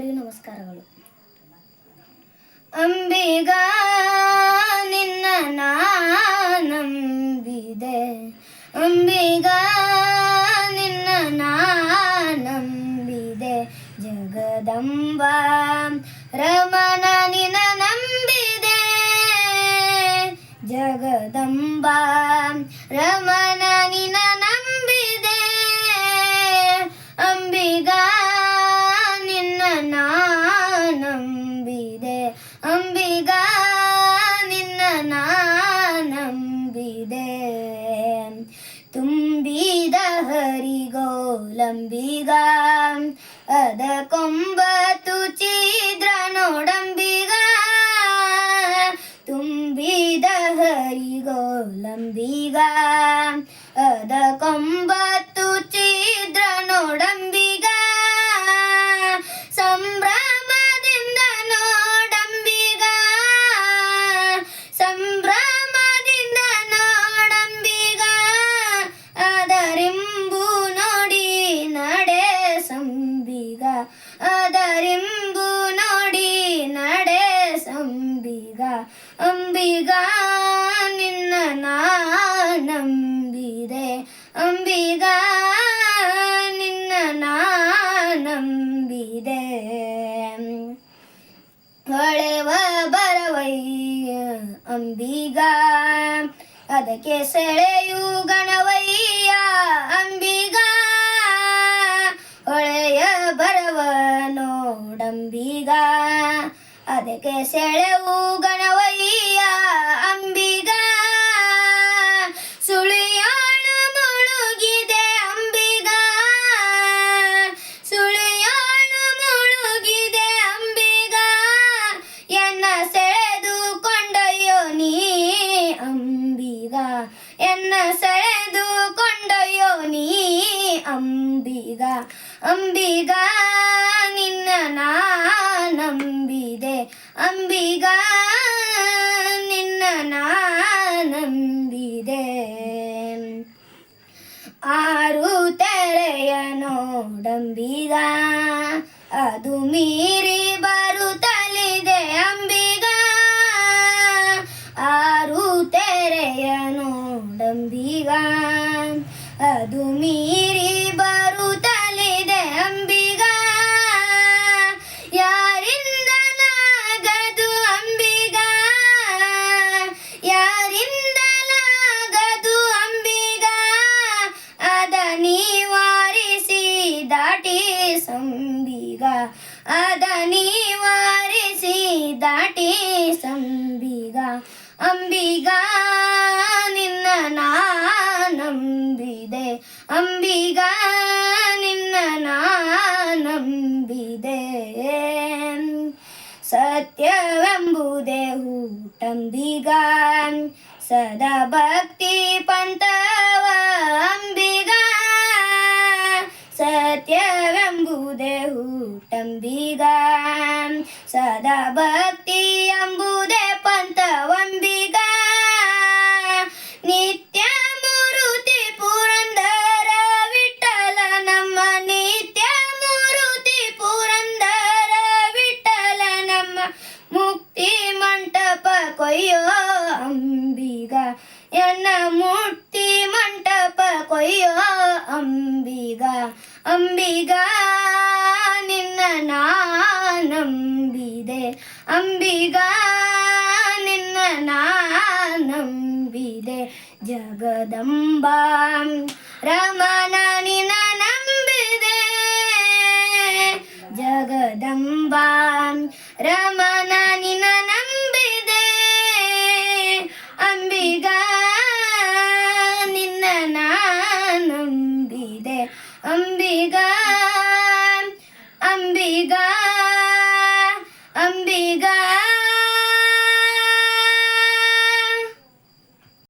ಎಲ್ಲರಿಗೂ ನಮಸ್ಕಾರಗಳು ಅಂಬಿಗ ನಿನ್ನ ನಂಬಿದೆ ಅಂಬಿಗ ನಿನ್ನ ನಂಬಿದೆ ಜಗದಂಬ ഒടമ്പിക അത് കൊമ്പത്തു ചീദ്രനൊടമ്പിക തുമ്പിത ഹരിഗോലംബിക അത് കൊമ്പത്തു ചീദ്രനൊടമ്പിക ಸಂಬಿಗ ಅಂಬಿಗ ನಿನ್ನ ನಂಬಿದೆ ಅಂಬಿಗ ನಿನ್ನ ನಂಬಿದೆ ಹೊಳೆವ ಬರವಯ್ಯ ಅಂಬಿಗ ಅದಕ್ಕೆ ಸೆಳೆಯು ಗಣವಯ್ಯ ಅಂಬಿಗ ಹೊಳೆಯ ಬರವ ನೋಡಂಬಿಗ ಅದಕ್ಕೆ ಸೆಳೆವು ಗಣವಯ್ಯ ಅಂಬಿಗ. ಸುಳಿಯಾಳು ಮುಳುಗಿದೆ ಅಂಬಿಗ. ಸುಳಿಯಾಳು ಮುಳುಗಿದೆ ಅಂಬಿಗ. ಎನ್ನ ಸೆಳೆದು ಕೊಂಡೊಯ್ಯೋ ನೀ ಅಂಬಿಗ. ಎನ್ನ ಸೆಳೆದು ಕೊಂಡೊಯ್ಯೋ ನೀ ಅಂಬಿಗ. ಅಂಬಿಗ, ನಿನ್ನ ನಂಬಿದೆ ಅಂಬಿಗ ನಿನ್ನ ನಂಬಿದೆ ಆರು ತೆರೆಯ ನೋಡಂಬಿಗ ಅದು ಮೀರಿ ಬರುತ್ತಲಿದೆ ചെയ്താട്ടേ സംബിക. അംബിക നിന്ന നാനമ്പിതെ അംബിക നിന്ന നാനമ്പിതെ സത്യവെമ്പുതെ ഊട്ടംബിക സദഭക്തി പന്തവ അംബിക സത്യവെമ്പുതെ ഊട്ട வட்டம் வீகம் சதபக்தி அம்புதே பந்தவம்பிகா நித்ய முருதி புரந்தர விட்டல நம்ம நித்ய முருதி புரந்தர விட்டல நம்ம முக்தி மண்டப கொய்யோ அம்பிகா. என்ன முக்தி மண்டப கொய்யோ அம்பிகா. அம்பிகா ನಂಬಿದೆ ಅಂಬಿಗ ನಿನ್ನ ನಂಬಿದೆ ಜಗದಂಬ ರಮಣ